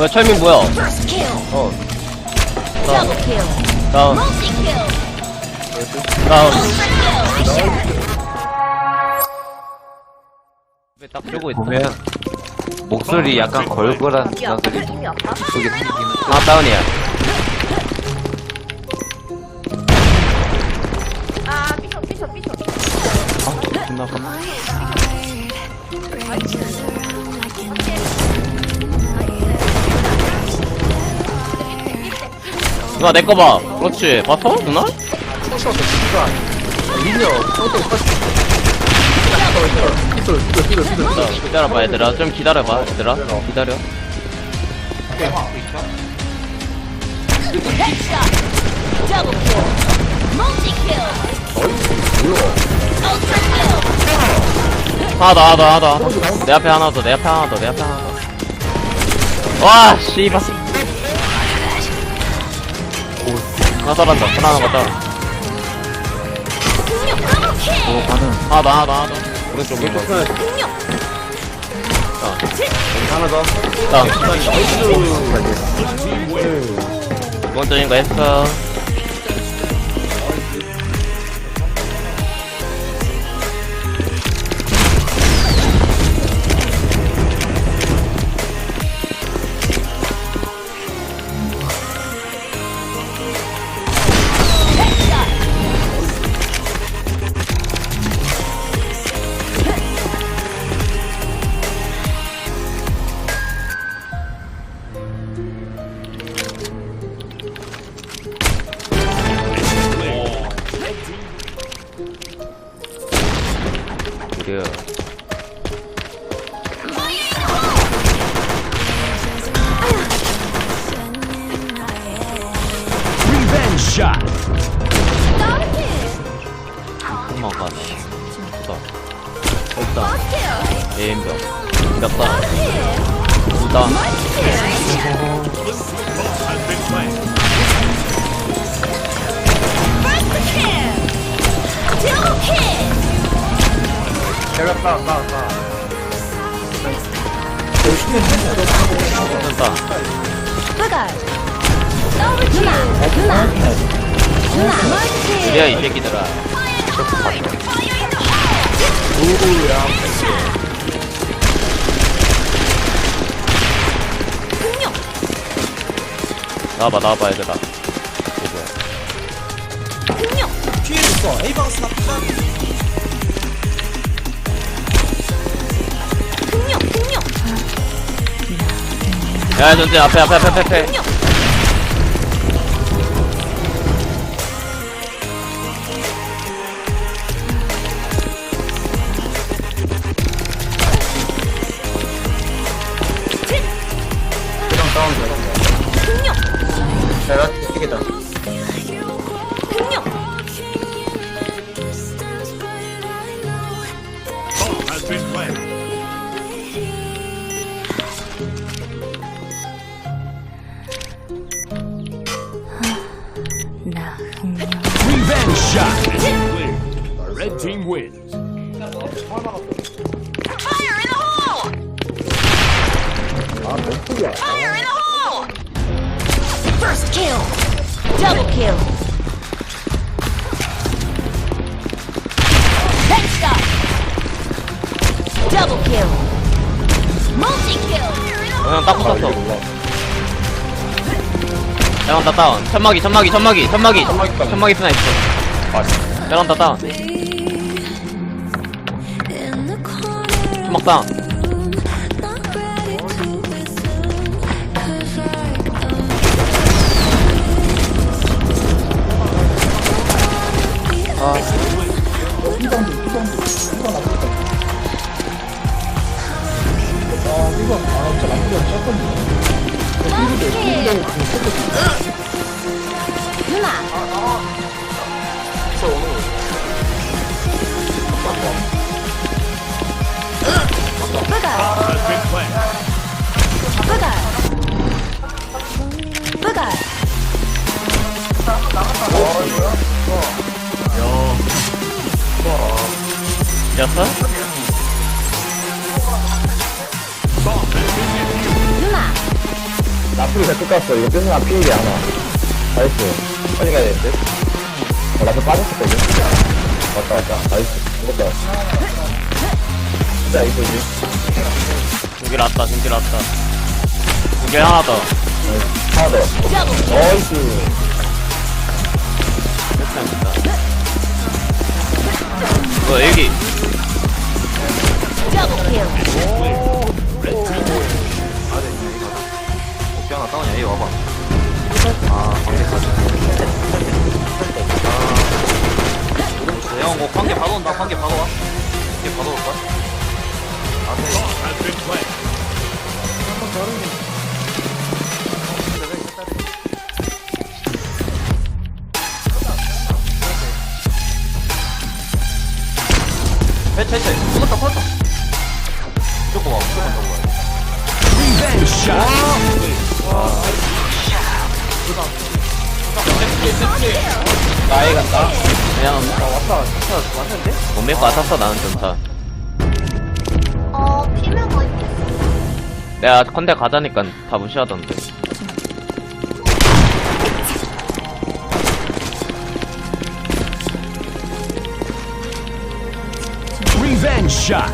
야 철민 뭐야. 어 다운. 다운. 다운. 왜딱 들고 있다 보면 목소리 약간 걸걸한. 속에 생기는 아 다운이야 아, 삐쳐, 삐쳐, 삐쳐. 아 존나 깜 누나 내 거 봐 그렇지 봤어 누나? 자, 기다려봐 얘들아 좀 기다려봐 얘들아 기다려 Headshot. Double kill. Multi kill. Ultra kill. 하나 더 하나 더 하나 더내 앞에 하나 더 내 앞에 하나 더 내 앞에 하나 더 와 씨발 하나 떨어졌다 하나 남았다 kill. 반응 하나 더 하나 더 하나 더. 오른쪽 오른쪽 공룡. 하나 더. 다운 기본적인 거 했어 그래 도망가네. 좋다. 일단 예인병. 몇단 둘다 됐다 화갈. 더블 킬. 누나. 누나. 멀티. 그래야 이 새끼들아 공룡. 나와봐 나와봐 얘들아 공룡. 피해 있어. A방 스나프가 야 전체 앞에 앞에 앞에 앞에 Revenge shot. Red team wins. Fire in the hole! Fire in the hole! First kill! Double kill! Headshot! Double kill! Multi kill! 그냥 딱 붙었어 베란다 다운. 천막이 천막이 천막이 천막이. 천막이 스나 있어. 베란다 다운. 천막 다운 이겼어? 누나! 라플이 잘 뜯겼어. 이거 뼈는 안 피우게 하나. 나이스. 빨리 가야 되는데? 어, 라플 빠졌었거든. 왔다, 왔다. 나이스. 죽었다. 진짜 이거지. 중길 왔다 중길 왔다 중길 하나 더 하나 더. 형, 뭐 관계 바로 온다 관계 바로 와 관계 바로 올걸? 앞에 Has been planted. 해체 해체 풀었다 풀었다 무조건 와 무조건 더 와. Revenge shot. 나이 간다. 그냥 왔다. 왔다. 왔는데? 못 밀고 왔었어 나는 전차 어, 피면 어디? 내가 컨대 가자니까 다 무시하던데 Revenge shot.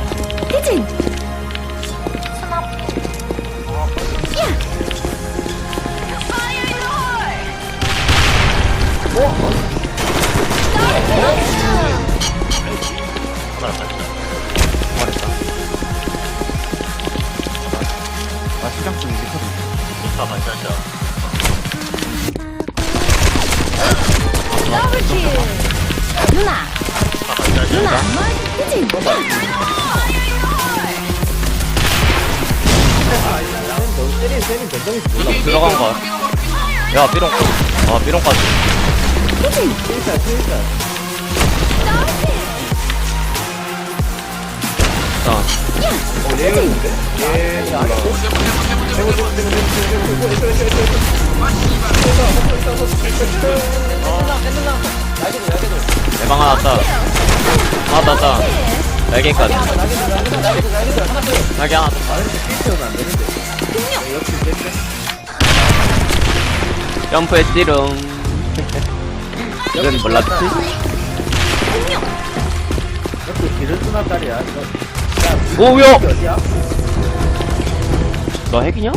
더블킬 누나 누나 그치 때리는 때리는 변동이 몰라 들어간 거야 야 삐롱 아 삐롱까지 그치 트위터 트위터 어, 레이어인데? 예, 나. 대방 하나 따 하나 따 따. 날개까지 날개 하나 따 점프에 띠롱 이건 몰랐지? 길을 쓰나 딸이야 오우요! 너 핵이냐?